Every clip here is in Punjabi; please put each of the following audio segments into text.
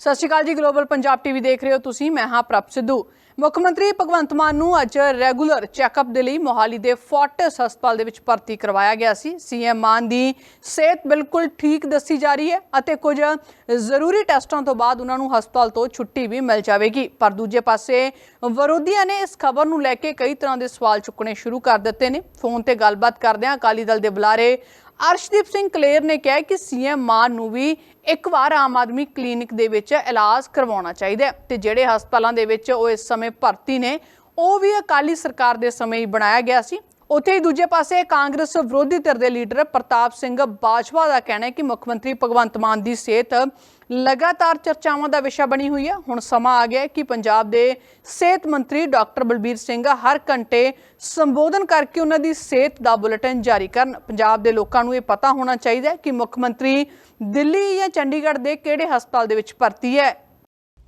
ਸਤਿ ਸ਼੍ਰੀ ਅਕਾਲ ਜੀ ਗਲੋਬਲ ਪੰਜਾਬ ਟੀਵੀ ਦੇਖ ਰਹੇ ਹੋ ਤੁਸੀਂ, ਮੈਂ ਹਾਂ ਪ੍ਰਭ ਸਿੱਧੂ। ਮੁੱਖ ਮੰਤਰੀ ਭਗਵੰਤ ਮਾਨ ਨੂੰ ਅੱਜ ਰੈਗੂਲਰ ਚੈੱਕਅਪ ਦੇ ਲਈ ਮੋਹਾਲੀ ਦੇ ਫੋਰਟਸ ਹਸਪਤਾਲ ਦੇ ਵਿੱਚ ਭਰਤੀ ਕਰਵਾਇਆ ਗਿਆ ਸੀ। ਸੀਐਮ ਮਾਨ ਦੀ ਸਿਹਤ ਬਿਲਕੁਲ ਠੀਕ ਦੱਸੀ ਜਾ ਰਹੀ ਹੈ ਅਤੇ ਕੁਝ ਜ਼ਰੂਰੀ ਟੈਸਟਾਂ ਤੋਂ ਬਾਅਦ ਉਹਨਾਂ ਨੂੰ ਹਸਪਤਾਲ ਤੋਂ ਛੁੱਟੀ ਵੀ ਮਿਲ ਜਾਵੇਗੀ। ਪਰ ਦੂਜੇ ਪਾਸੇ, ਵਿਰੋਧੀਆਂ ਨੇ ਇਸ ਖਬਰ ਨੂੰ ਲੈ ਕੇ ਕਈ ਤਰ੍ਹਾਂ ਦੇ ਸਵਾਲ ਚੁੱਕਣੇ ਸ਼ੁਰੂ ਕਰ ਦਿੱਤੇ ਨੇ। ਫੋਨ ਤੇ ਗੱਲਬਾਤ ਕਰਦਿਆਂ ਅਕਾਲੀ ਦਲ ਦੇ ਬੁਲਾਰੇ ਅਰਸ਼ਦੀਪ ਸਿੰਘ ਕਲੇਰ ਨੇ ਕਿਹਾ ਕਿ ਸੀਐਮ ਮਾਨ ਨੂੰ ਵੀ ਇੱਕ ਵਾਰ ਆਮ ਆਦਮੀ ਕਲੀਨਿਕ ਦੇ ਵਿੱਚ ਇਲਾਜ ਕਰਵਾਉਣਾ ਚਾਹੀਦਾ ਹੈ ਤੇ ਜਿਹੜੇ ਹਸਪਤਾਲਾਂ ਦੇ ਵਿੱਚ ਉਹ ਇਸ ਸਮੇਂ ਭਰਤੀ ਨੇ, ਉਹ ਵੀ ਅਕਾਲੀ ਸਰਕਾਰ ਦੇ ਸਮੇਂ ਹੀ ਬਣਾਇਆ ਗਿਆ ਸੀ। ਉੱਥੇ ਹੀ ਦੂਜੇ ਪਾਸੇ ਕਾਂਗਰਸ ਵਿਰੋਧੀ ਧਿਰ ਦੇ ਲੀਡਰ ਪ੍ਰਤਾਪ ਸਿੰਘ ਬਾਜਵਾ ਦਾ ਕਹਿਣਾ ਹੈ ਕਿ ਮੁੱਖ ਮੰਤਰੀ ਭਗਵੰਤ ਮਾਨ ਦੀ ਸਿਹਤ ਲਗਾਤਾਰ ਚਰਚਾਵਾਂ ਦਾ ਵਿਸ਼ਾ ਬਣੀ ਹੋਈ ਹੈ। ਹੁਣ ਸਮਾਂ ਆ ਗਿਆ ਹੈ ਕਿ ਪੰਜਾਬ ਦੇ ਸਿਹਤ ਮੰਤਰੀ ਡਾਕਟਰ ਬਲਬੀਰ ਸਿੰਘ ਹਰ ਘੰਟੇ ਸੰਬੋਧਨ ਕਰਕੇ ਉਹਨਾਂ ਦੀ ਸਿਹਤ ਦਾ ਬੁਲੇਟਿਨ ਜਾਰੀ ਕਰਨ। ਪੰਜਾਬ ਦੇ ਲੋਕਾਂ ਨੂੰ ਇਹ ਪਤਾ ਹੋਣਾ ਚਾਹੀਦਾ ਹੈ ਕਿ ਮੁੱਖ ਮੰਤਰੀ ਦਿੱਲੀ ਜਾਂ ਚੰਡੀਗੜ੍ਹ ਦੇ ਕਿਹੜੇ ਹਸਪਤਾਲ ਦੇ ਵਿੱਚ ਭਰਤੀ ਹੈ।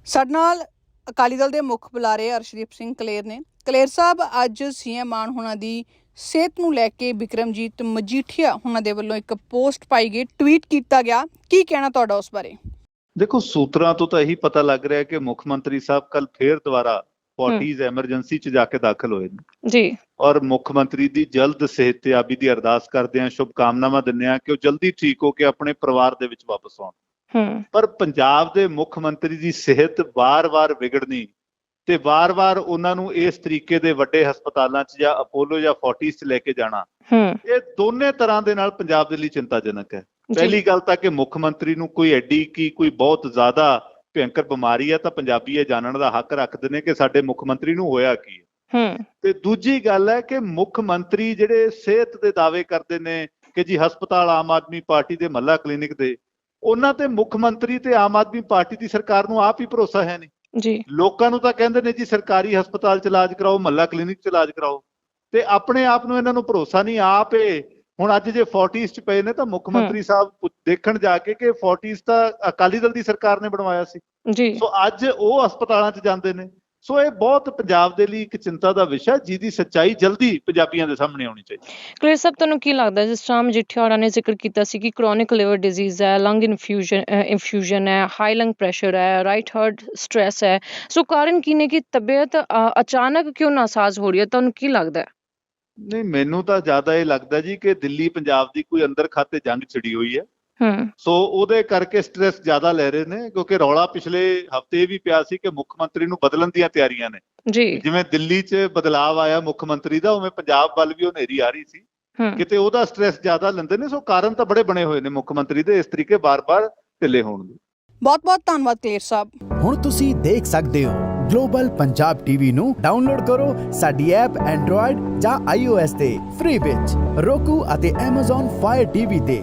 ਸਾਡੇ ਨਾਲ ਅਕਾਲੀ ਦਲ ਦੇ ਮੁੱਖ ਬੁਲਾਰੇ ਅਰਸ਼ਦੀਪ ਸਿੰਘ ਕਲੇਰ ਨੇ। ਕਲੇਰ ਸਾਹਿਬ, ਅੱਜ ਸੀਐਮ ਮਾਨ ਹੁਣਾਂ ਦੀ ਸਿਹਤ ਨੂੰ ਲੈ ਕੇ ਵਿਕਰਮਜੀਤ ਮਜੀਠੀਆ ਹੁਣਾਂ ਦੇ ਵੱਲੋਂ ਇੱਕ ਪੋਸਟ ਪਾਈ ਗਈ ਟਵੀਟ ਕੀਤਾ ਗਿਆ। ਕੀ ਕਹਿਣਾ ਤੁਹਾਡਾ ਉਸ ਬਾਰੇ? ਦੇਖੋ ਸੂਤਰਾਂ ਤੋਂ ਤਾਂ ਇਹੀ ਪਤਾ ਲੱਗ ਰਿਹਾ ਕਿ ਮੁੱਖ ਮੰਤਰੀ ਸਾਹਿਬ ਕੱਲ ਫੇਰ ਦੁਬਾਰਾ 40s ਐਮਰਜੈਂਸੀ ਚ ਜਾ ਕੇ ਦਾਖਲ ਹੋਏ ਨੇ। ਜੀ। ਔਰ ਮੁੱਖ ਮੰਤਰੀ ਦੀ ਜਲਦ ਸਿਹਤਯਾਬੀ ਦੀ ਅਰਦਾਸ ਕਰਦੇ ਹਾਂ ਸ਼ੁਭਕਾਮਨਾਵਾਂ ਦਿੰਦੇ ਹਾਂ ਕਿ ਉਹ ਜਲਦੀ ਠੀਕ ਹੋ ਕੇ ਆਪਣੇ ਪਰਿਵਾਰ ਦੇ ਵਿੱਚ ਵਾਪਸ ਆਉਣ। ਹੂੰ। ਪਰ ਪੰਜਾਬ ਦੇ ਮੁੱਖ ਮੰਤਰੀ ਦੀ ਸਿਹਤ ਵਾਰ-ਵਾਰ ਵਿਗੜਨੀ ਤੇ ਵਾਰ-ਵਾਰ ਉਹਨਾਂ ਨੂੰ ਇਸ ਤਰੀਕੇ ਦੇ ਵੱਡੇ ਹਸਪਤਾਲਾਂ 'ਚ ਜਾਂ ਅਪੋਲੋ ਜਾਂ ਫੋਰਟਿਸ 'ਚ ਲੈ ਕੇ ਜਾਣਾ। ਹੂੰ। ਇਹ ਦੋਨੇ ਤਰ੍ਹਾਂ ਦੇ ਨਾਲ ਪੰਜਾਬ ਦੇ ਲਈ ਚਿੰਤਾਜਨਕ ਹੈ। ਪਹਿਲੀ ਗੱਲ ਤਾਂ ਕਿ ਮੁੱਖ ਮੰਤਰੀ ਨੂੰ ਕੋਈ ਐਡੀ ਕੀ ਕੋਈ ਬਹੁਤ ਜ਼ਿਆਦਾ ਭਿਅੰਕਰ ਬਿਮਾਰੀ ਹੈ ਤਾਂ ਪੰਜਾਬੀ ਇਹ ਜਾਣਨ ਦਾ ਹੱਕ ਰੱਖਦੇ ਨੇ ਕਿ ਸਾਡੇ ਮੁੱਖ ਮੰਤਰੀ ਨੂੰ ਹੋਇਆ ਕੀ ਹੈ। ਹੂੰ। ਤੇ ਦੂਜੀ ਗੱਲ ਹੈ ਕਿ ਮੁੱਖ ਮੰਤਰੀ ਜਿਹੜੇ ਸਿਹਤ ਦੇ ਦਾਅਵੇ ਕਰਦੇ ਨੇ ਕਿ ਜੀ ਹਸਪਤਾਲ ਆਮ ਆਦਮੀ ਪਾਰਟੀ ਦੇ ਮੱਲਾ ਕਲੀਨਿਕ ਦੇ ਉਹਨਾਂ ਤੇ ਮੁੱਖ ਮੰਤਰੀ ਤੇ ਆਮ ਆਦਮੀ ਪਾਰਟੀ ਦੀ ਸਰਕਾਰ ਨੂੰ ਆਪ ਹੀ ਭਰੋਸਾ ਹੈ ਨਹੀਂ। ਜੀ। ਲੋਕਾਂ ਨੂੰ ਤਾਂ ਕਹਿੰਦੇ ਨੇ ਜੀ ਸਰਕਾਰੀ ਹਸਪਤਾਲ ਚ ਇਲਾਜ ਕਰਾਓ ਮੱਲਾ ਕਲੀਨਿਕ ਚ ਇਲਾਜ ਕਰਾਓ। ਤੇ ਆਪਣੇ ਆਪ ਨੂੰ ਇਹਨਾਂ ਨੂੰ ਭਰੋਸਾ ਨਹੀਂ ਆਪ ਇਹ ਹੁਣ ਅੱਜ ਜੇ 40s ਚ ਪਏ ਨੇ ਤਾਂ ਮੁੱਖ ਮੰਤਰੀ ਸਾਹਿਬ ਦੇਖਣ ਜਾ ਕੇ ਕਿ 40s ਤਾਂ ਅਕਾਲੀ ਦਲ ਦੀ ਸਰਕਾਰ ਨੇ ਬਣਵਾਇਆ ਸੀ। ਜੀ। ਸੋ ਅੱਜ ਉਹ ਹਸਪਤਾਲਾਂ 'ਚ ਜਾਂਦੇ ਨੇ। ਸੋ ਇਹ ਬਹੁਤ ਪੰਜਾਬ ਦੇ ਲਈ ਇੱਕ ਚਿੰਤਾ ਦਾ ਵਿਸ਼ਾ ਜਿਹਦੀ ਸੱਚਾਈ ਜਲਦੀ ਪੰਜਾਬੀਆਂ ਦੇ ਸਾਹਮਣੇ ਆਉਣੀ ਚਾਹੀਦੀ ਕਲੀਅਰ ਸਾਹਿਬ ਤੁਹਾਨੂੰ ਕੀ ਲੱਗਦਾ? ਜਿਸ ਤਰ੍ਹਾਂ ਮਜੀਠੀਆ ਹੋਰਾਂ ਨੇ ਜ਼ਿਕਰ ਕੀਤਾ ਸੀ ਕਿ ਕ੍ਰੋਨਿਕ ਲਿਵਰ ਡਿਜ਼ੀਜ਼ ਹੈ ਲੰਗ ਇਨਫਿਊਜ਼ਨ ਇਨਫਿਊਜ਼ਨ ਹੈ ਹਾਈ ਲੰਗ ਪ੍ਰੈਸ਼ਰ ਹੈ ਰਾਈਟ ਹਾਰਟ ਸਟ੍ਰੈਸ ਹੈ। ਸੋ ਕਾਰਨ ਕੀ ਨੇ ਕਿ ਤਬੀਅਤ ਅਚਾਨਕ ਕਿਉਂ ਨਾਸਾਜ਼ ਹੋ ਰਹੀ ਹੈ? ਤੁਹਾਨੂੰ ਕੀ ਲੱਗਦਾ ਹੈ? ਨਹੀਂ ਮੈਨੂੰ ਤਾਂ ਜ਼ਿਆਦਾ ਇਹ ਲੱਗਦਾ ਜੀ ਕਿ ਦਿੱਲੀ ਪੰਜਾਬ ਦੀ ਕੋਈ ਅੰਦਰ ਖਾਤੇ ਜੰਗ ਛਿੜੀ ਹੋਈ ਹੂੰ। ਸੋ ਉਹਦੇ ਕਰਕੇ ਸਟ੍ਰੈਸ ਜ਼ਿਆਦਾ ਲੈ ਰਹੇ ਨੇ ਕਿਉਂਕਿ ਰੌਲਾ ਪਿਛਲੇ ਹਫ਼ਤੇ ਵੀ ਪਿਆ ਸੀ ਕਿ ਮੁੱਖ ਮੰਤਰੀ ਨੂੰ ਬਦਲਣ ਦੀਆਂ ਤਿਆਰੀਆਂ ਨੇ। ਜੀ। ਜਿਵੇਂ ਦਿੱਲੀ 'ਚ ਬਦਲਾਅ ਆਇਆ ਮੁੱਖ ਮੰਤਰੀ ਦਾ ਉਵੇਂ ਪੰਜਾਬ ਵੱਲ ਵੀ ਉਹ ਨੇਰੀ ਆ ਰਹੀ ਸੀ। ਕਿਤੇ ਉਹਦਾ ਸਟ੍ਰੈਸ ਜ਼ਿਆਦਾ ਲੈਂਦੇ ਨੇ ਸੋ ਕਾਰਨ ਤਾਂ ਬੜੇ ਬਣੇ ਹੋਏ ਨੇ ਮੁੱਖ ਮੰਤਰੀ ਦੇ ਇਸ ਤਰੀਕੇ ਬਾਰ-ਬਾਰ ਢਿੱਲੇ ਹੋਣ ਦੇ। ਬਹੁਤ ਬਹੁਤ ਧੰਨਵਾਦ ਕਲੇਰ ਸਾਹਿਬ। ਹੁਣ ਤੁਸੀਂ ਦੇਖ ਸਕਦੇ ਹੋ ਗਲੋਬਲ ਪੰਜਾਬ ਟੀਵੀ ਨੂੰ ਡਾਊਨਲੋਡ ਕਰੋ ਸਾਡੀ ਐਪ ਐਂਡਰੋਇਡ ਜਾਂ iOS ਤੇ ਫ੍ਰੀ ਵਿੱਚ। roku ਅਤੇ Amazon Fire TV ਤੇ